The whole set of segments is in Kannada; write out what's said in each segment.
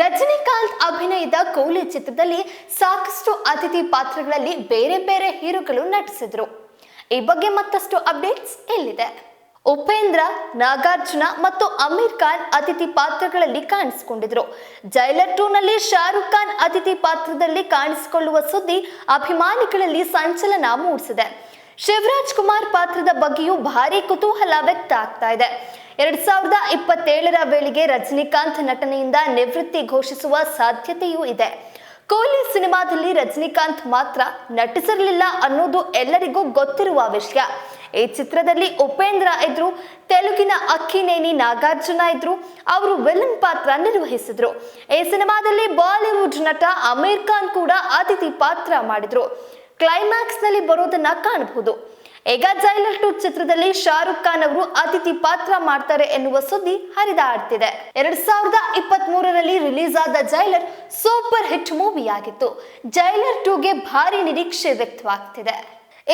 ರಜನಿಕಾಂತ್ ಅಭಿನಯದ ಕೋಲಿ ಚಿತ್ರದಲ್ಲಿ ಸಾಕಷ್ಟು ಅತಿಥಿ ಪಾತ್ರಗಳಲ್ಲಿ ಬೇರೆ ಬೇರೆ ಹೀರೋಗಳು ನಟಿಸಿದ್ರು. ಈ ಬಗ್ಗೆ ಮತ್ತಷ್ಟು ಅಪ್ಡೇಟ್ಸ್ ಎಲ್ಲಿದೆ? ಉಪೇಂದ್ರ, ನಾಗಾರ್ಜುನ ಮತ್ತು ಅಮೀರ್ ಖಾನ್ ಅತಿಥಿ ಪಾತ್ರಗಳಲ್ಲಿ ಕಾಣಿಸಿಕೊಂಡಿದ್ರು. ಜೈಲರ್ ಟೂನಲ್ಲಿ ಶಾರುಖ್ ಖಾನ್ ಅತಿಥಿ ಪಾತ್ರದಲ್ಲಿ ಕಾಣಿಸಿಕೊಳ್ಳುವ ಸುದ್ದಿ ಅಭಿಮಾನಿಗಳಲ್ಲಿ ಸಂಚಲನ ಮೂಡಿಸಿದೆ. ಶಿವರಾಜ್ ಕುಮಾರ್ ಪಾತ್ರದ ಬಗ್ಗೆಯೂ ಭಾರಿ ಕುತೂಹಲ ವ್ಯಕ್ತ ಆಗ್ತಾ ಇದೆ. ಎರಡ್ ಸಾವಿರದ ಇಪ್ಪತ್ತೇಳರ ವೇಳೆಗೆ ರಜನಿಕಾಂತ್ ನಟನೆಯಿಂದ ನಿವೃತ್ತಿ ಘೋಷಿಸುವ ಸಾಧ್ಯತೆಯೂ ಇದೆ. ಕೋಲಿ ಸಿನಿಮಾದಲ್ಲಿ ರಜನಿಕಾಂತ್ ಮಾತ್ರ ನಟಿಸಿರಲಿಲ್ಲ ಅನ್ನೋದು ಎಲ್ಲರಿಗೂ ಗೊತ್ತಿರುವ ವಿಷಯ. ಈ ಚಿತ್ರದಲ್ಲಿ ಉಪೇಂದ್ರ ಇದ್ರು, ತೆಲುಗಿನ ಅಕ್ಕಿನೇನಿ ನಾಗಾರ್ಜುನ ಇದ್ರು, ಅವರು ವಿಲನ್ ಪಾತ್ರ ನಿರ್ವಹಿಸಿದ್ರು. ಈ ಸಿನಿಮಾದಲ್ಲಿ ಬಾಲಿವುಡ್ ನಟ ಅಮೀರ್ ಖಾನ್ ಕೂಡ ಅತಿಥಿ ಪಾತ್ರ ಮಾಡಿದ್ರು. ಕ್ಲೈಮ್ಯಾಕ್ಸ್ನಲ್ಲಿ ಬರೋದನ್ನ ಕಾಣಬಹುದು ಈಗ ಜೈಲರ್ ಟು ಚಿತ್ರದಲ್ಲಿ ಶಾರುಖ್ ಖಾನ್ ಅವರು ಅತಿಥಿ ಪಾತ್ರ ಮಾಡ್ತಾರೆ ಎನ್ನುವ ಸುದ್ದಿ ಹರಿದಾಡ್ತಿದೆ. ಎರಡ್ ಸಾವಿರದ ಇಪ್ಪತ್ತ್ ಮೂರರಲ್ಲಿ ರಿಲೀಸ್ ಆದ ಜೈಲರ್ ಸೂಪರ್ ಹಿಟ್ ಮೂವಿ ಆಗಿತ್ತು. ಜೈಲರ್ ಟೂಗೆ ಭಾರಿ ನಿರೀಕ್ಷೆ ವ್ಯಕ್ತವಾಗ್ತಿದೆ.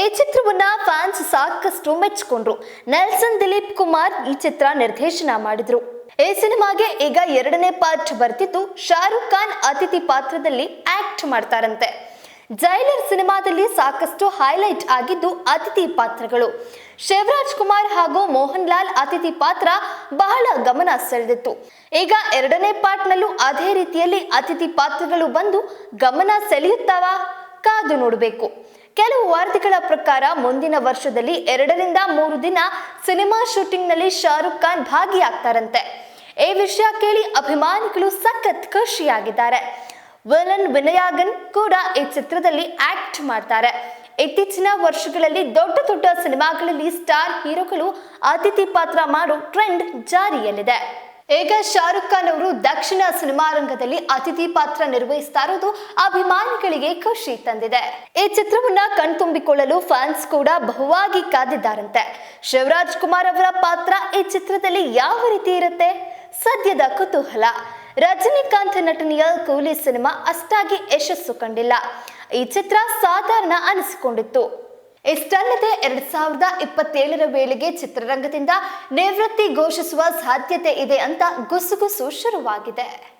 ಈ ಚಿತ್ರವನ್ನ ಫ್ಯಾನ್ಸ್ ಸಾಕಷ್ಟು ಮೆಚ್ಚಿಕೊಂಡ್ರು. ನೆಲ್ಸನ್, ದಿಲೀಪ್ ಕುಮಾರ್ ಈ ಚಿತ್ರ ನಿರ್ದೇಶನ ಮಾಡಿದ್ರು. ಈ ಸಿನಿಮಾಗೆ ಈಗ ಎರಡನೇ ಪಾರ್ಟ್ ಬರ್ತಿದ್ದು. ಶಾರುಖ್ ಖಾನ್ ಅತಿಥಿ ಪಾತ್ರದಲ್ಲಿ ಆಕ್ಟ್ ಮಾಡ್ತಾರಂತೆ. ಜೈಲರ್ ಸಿನಿಮಾದಲ್ಲಿ ಸಾಕಷ್ಟು ಹೈಲೈಟ್ ಆಗಿದ್ದು ಅತಿಥಿ ಪಾತ್ರಗಳು. ಶಿವರಾಜ್ ಕುಮಾರ್ ಹಾಗೂ ಮೋಹನ್ ಲಾಲ್ ಅತಿಥಿ ಪಾತ್ರ ಬಹಳ ಗಮನ ಸೆಳೆದಿತ್ತು. ಈಗ ಎರಡನೇ ಪಾರ್ಟ್ನಲ್ಲೂ ಅದೇ ರೀತಿಯಲ್ಲಿ ಅತಿಥಿ ಪಾತ್ರಗಳು ಬಂದು ಗಮನ ಸೆಳೆಯುತ್ತಾವಾ ಕಾದು ನೋಡಬೇಕು. ಕೆಲವು ವಾರ್ತೆಗಳ ಪ್ರಕಾರ ಮುಂದಿನ ವರ್ಷದಲ್ಲಿ ಎರಡರಿಂದ ಮೂರು ದಿನ ಸಿನಿಮಾ ಶೂಟಿಂಗ್ನಲ್ಲಿ ಶಾರುಖ್ ಖಾನ್ ಭಾಗಿಯಾಗ್ತಾರಂತೆ. ಈ ವಿಷಯ ಕೇಳಿ ಅಭಿಮಾನಿಗಳು ಸಖತ್ ಖುಷಿಯಾಗಿದ್ದಾರೆ. ವಿಲನ್ ವಿನಯಾಗನ್ ಕೂಡ ಈ ಚಿತ್ರದಲ್ಲಿ ಆಕ್ಟ್ ಮಾಡ್ತಾರೆ. ಇತ್ತೀಚಿನ ವರ್ಷಗಳಲ್ಲಿ ದೊಡ್ಡ ದೊಡ್ಡ ಸಿನಿಮಾಗಳಲ್ಲಿ ಸ್ಟಾರ್ ಹೀರೋಗಳು ಅತಿಥಿ ಪಾತ್ರ ಮಾಡೋ ಟ್ರೆಂಡ್ ಜಾರಿಯಲ್ಲಿದೆ. ಈಗ ಶಾರುಖ್ ಖಾನ್ ಅವರು ದಕ್ಷಿಣ ಸಿನಿಮಾ ರಂಗದಲ್ಲಿ ಅತಿಥಿ ಪಾತ್ರ ನಿರ್ವಹಿಸ್ತಾ ಇರೋದು ಅಭಿಮಾನಿಗಳಿಗೆ ಖುಷಿ ತಂದಿದೆ. ಈ ಚಿತ್ರವನ್ನ ಕಣ್ತುಂಬಿಕೊಳ್ಳಲು ಫ್ಯಾನ್ಸ್ ಕೂಡ ಬಹುವಾಗಿ ಕಾದಿದ್ದಾರಂತೆ. ಶಿವರಾಜ್ ಕುಮಾರ್ ಅವರ ಪಾತ್ರ ಈ ಚಿತ್ರದಲ್ಲಿ ಯಾವ ರೀತಿ ಇರುತ್ತೆ? ಸದ್ಯದ ಕುತೂಹಲ. ರಜನಿಕಾಂತ್ ನಟನೆಯ ಕೂಲಿ ಸಿನಿಮಾ ಅಷ್ಟಾಗಿ ಯಶಸ್ಸು ಕಂಡಿಲ್ಲ. ಈ ಚಿತ್ರ ಸಾಧಾರಣ ಅನಿಸಿಕೊಂಡಿತ್ತು. ಇಷ್ಟಲ್ಲದೆ ಎರಡ್ ಸಾವಿರದ ಇಪ್ಪತ್ತೇಳರ ವೇಳೆಗೆ ಚಿತ್ರರಂಗದಿಂದ ನಿವೃತ್ತಿ ಘೋಷಿಸುವ ಸಾಧ್ಯತೆ ಇದೆ ಅಂತ ಗುಸುಗುಸು ಶುರುವಾಗಿದೆ.